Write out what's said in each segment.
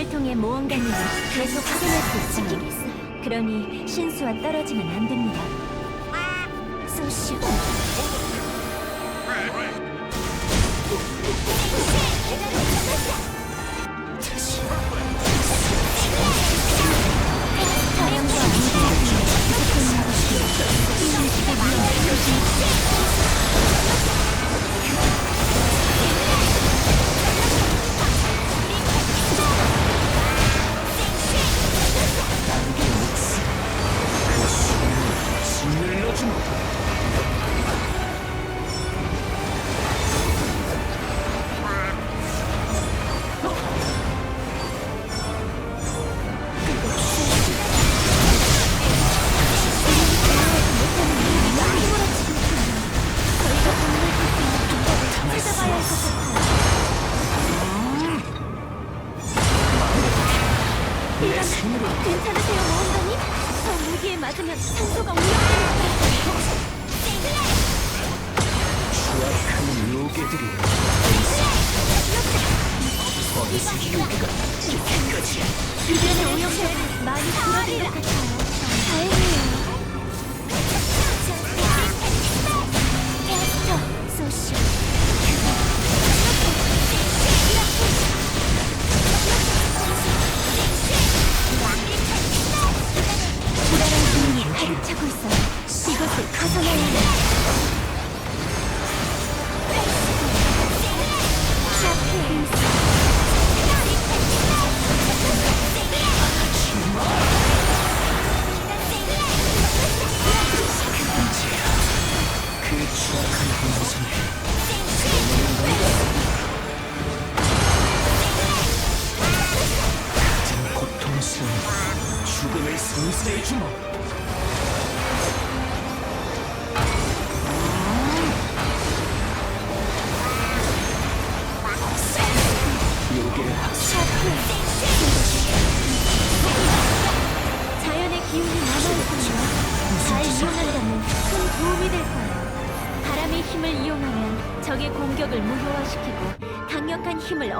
신수를 통해 모험가 님을 계속 확인할 수 있지만 그러니 신수와 떨어지면 안 됩니다. 소슈 사 괜찮으세요, 모험가님? 저 무기에 맞으면 산소가 위험합니다. 추악한 요괴들이 어디서 요괴가 거지 주변의 오염도가 많이 줄어든 것 같아요. 다행이에요.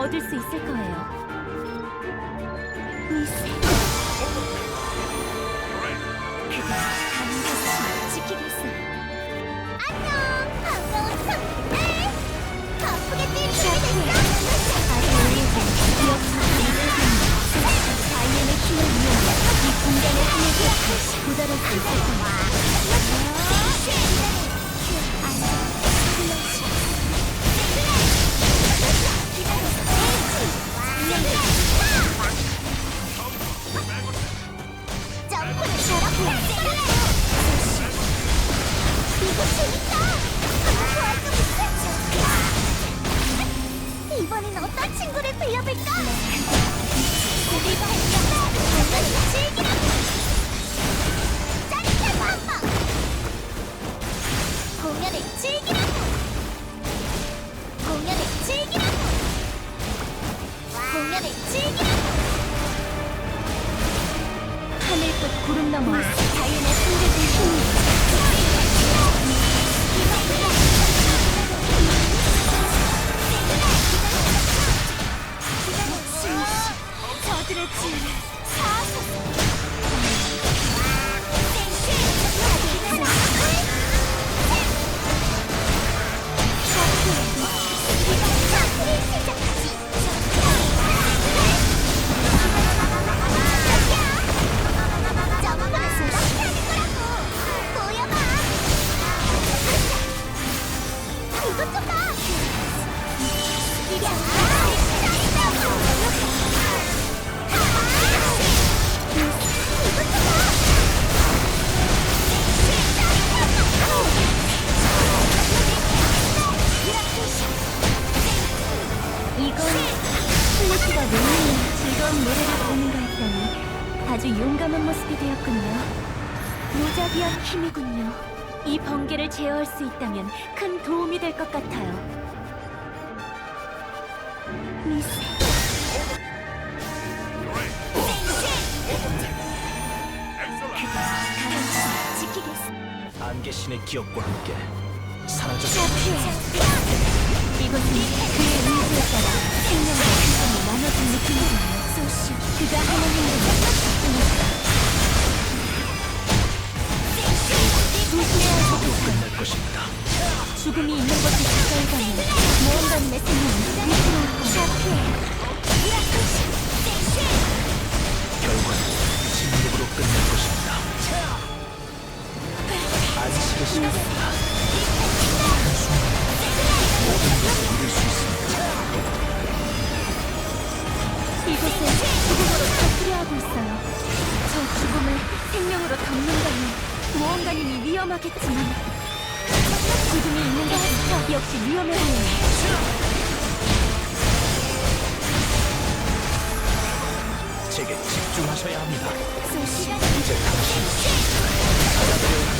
얻을 수 있을 거예요. 미세. 그대 반드시 지키겠어요. 안녕, 반가운 선배. 바쁘게 뛸 준비 됐어? 아직 우리에게 기억 자연의 힘을 이용해 이 공간의 한에게 다시 도달할 수 있을 거야. 공연을 즐기라! 짜릿한 한방! 공연을 즐기라! 공연을 즐기라! 공연을 즐기라! 하늘끝 구름 너머 되었군요. 무자비한 힘이군요. 이 번개를 제어할 수 있다면 큰 도움이 될 것 같아요. 지키겠어. 안개신의 기억과 함께 사라져 이곳은 그의 의지에 따라 생명과 생명이 나눠지는 끝날 것입니다. 죽음이 있는 것이 가까이 가면 무언가는 내 생명을 위로 잡히 결과는 진격으로 끝날 것입니다. 안식의 시간입니다. 모든 것을 이길 수 있습니다. 이곳에 죽음으로 다스려 하고 있어요. 저 죽음을 생명으로 덮는다니 무언가님이 위험하겠지만 지금이 있는 것부터 역시 위험해 보여요. 제게 집중하셔야 합니다. 소시 이제 당신 모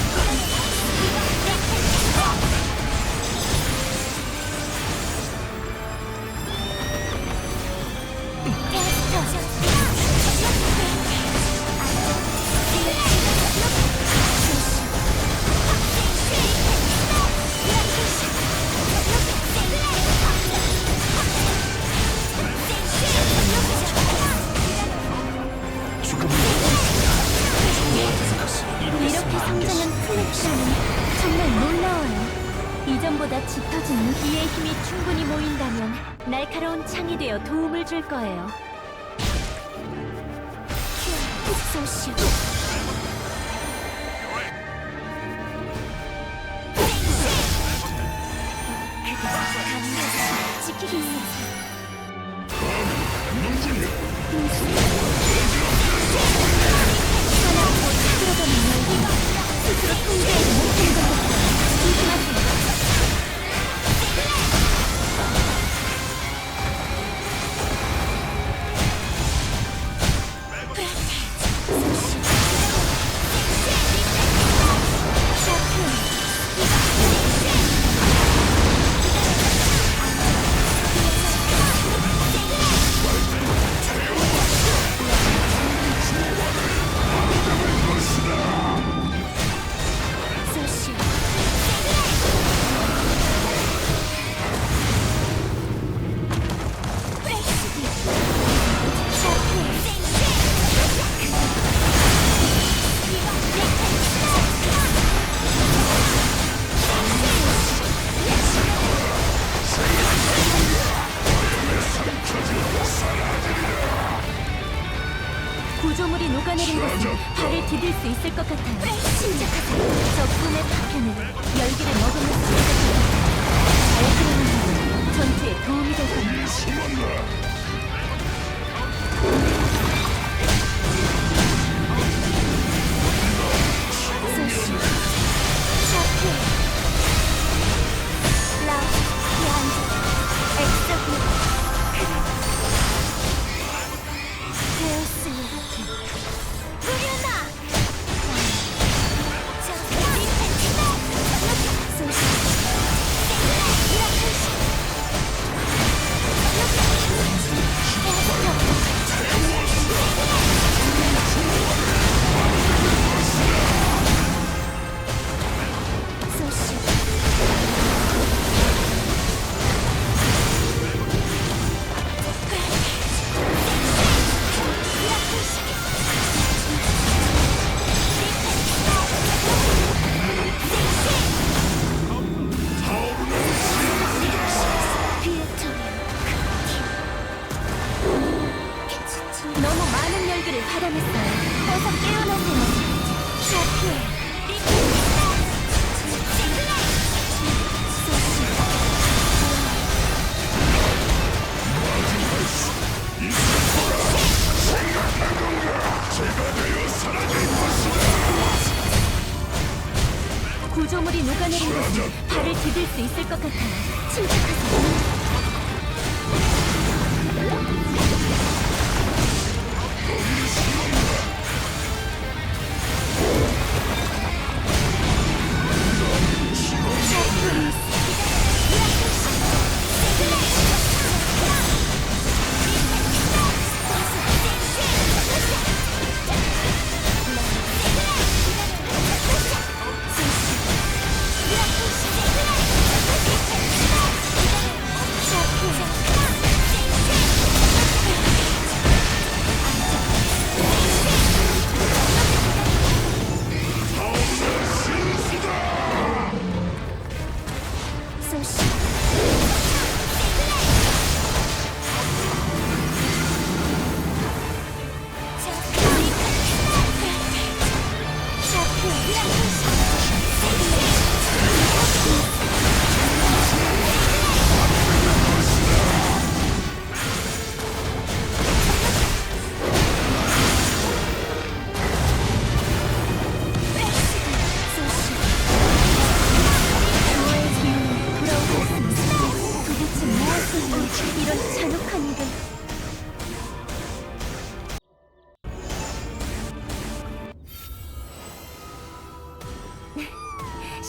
이렇게. 성장한 플래티라는 정말 놀라워요. 이전보다 짙어진 이의 힘이 충분히 모인다면 날카로운 창이 되어 도움을 줄 거예요. 곧 들어가는 열기가 스스 로 통제하지 못하는 것 같아 발을 디딜 수 있을 것 같아요. 침착하세요. 저 꿈의 파편은 열기를 머금을 수 있을 것 같아요. 잘 들어가면 전투에 도움이 될 겁니다. 구조물이 녹아내린 것은 발을 디딜 수 있을 것 같아요. 침착하세요.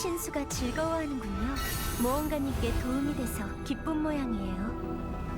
신수가 즐거워하는군요. 모험가님께 도움이 돼서 기쁜 모양이에요.